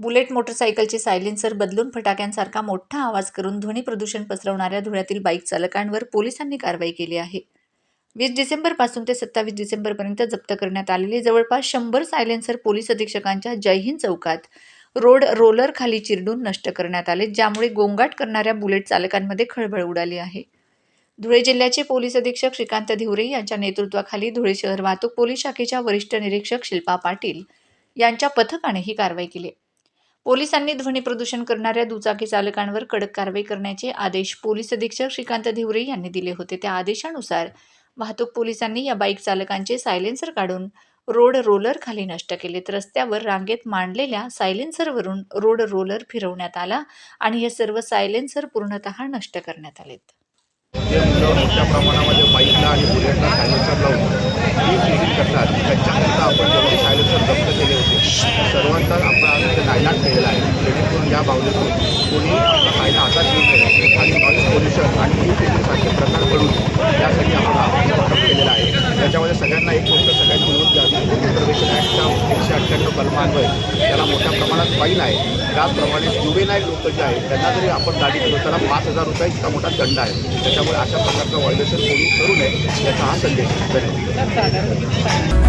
Bullet मोटरसायकलचे silencer बदलून फटाक्यांसारखा मोठा आवाज करून ध्वनी प्रदूषण पसरवणाऱ्या धुळ्यातील बाईक चालकांवर पोलिसांनी कारवाई केली आहे. वीस डिसेंबरपासून ते सत्तावीस डिसेंबरपर्यंत जप्त करण्यात आलेले जवळपास शंभर सायलेन्सर पोलीस अधीक्षकांच्या जयहिंद चौकात रोड रोलर खाली चिरडून नष्ट करण्यात आले ज्यामुळे गोंगाट करणाऱ्या बुलेट चालकांमध्ये खळबळ उडाली आहे. धुळे जिल्ह्याचे पोलीस अधीक्षक श्रीकांत धिवरे यांच्या नेतृत्वाखाली धुळे शहर वाहतूक पोलीस शाखेच्या वरिष्ठ निरीक्षक शिल्पा पाटील यांच्या पथकाने ही कारवाई केली पोलिसांनी ध्वनी प्रदूषण करणाऱ्या दुचाकी चालकांवर कडक कारवाई करण्याचे आदेश पोलीस अधीक्षक श्रीकांत धिवरे यांनी दिले होते. त्या आदेशानुसार वाहतूक पोलिसांनी या बाईक चालकांचे सायलेन्सर काढून रोड रोलर खाली नष्ट केलेत. रस्त्यावर रांगेत मांडलेल्या सायलेन्सरवरून रोड रोलर फिरवण्यात आला आणि हे सर्व सायलेन्सर पूर्णतः नष्ट करण्यात आलेत. जे मुलं मोठ्या प्रमाणामध्ये बाईकला आणि बुलेटला सायलेन्सर लावून ही करतात. त्यांच्याकरिता आपण जेवढे सायलेन्सर जप्त केले होते. सर्वांचा आपण आज इथे नायनाट केलेला आहे जेणेकरून कोणी आपला कायदा हातात घेऊ आणि नॉईज पोल्युशन आणि सारखे प्रकार घडून यासाठी आपण वाटप केलेला आहे. त्याच्यामध्ये सगळ्यांना एक गोष्ट सगळ्यांनी मिळून द्यावी मोटरवेशन ॲक्टच्या एकशे अठ्ठ्याण्णव कलमान्वये त्याला मोठ्या प्रमाणात फाईन आहे त्याचप्रमाणे जुवेनाईल लोक जे आहेत त्यांना जरी आपण गाडी केलो त्याला पाच हजार रुपये इतका मोठा दंड आहे त्याच्यामुळे अशा प्रकारचं व्हायलेशन कोणी करू नये याचा हा संदेश धन्यवाद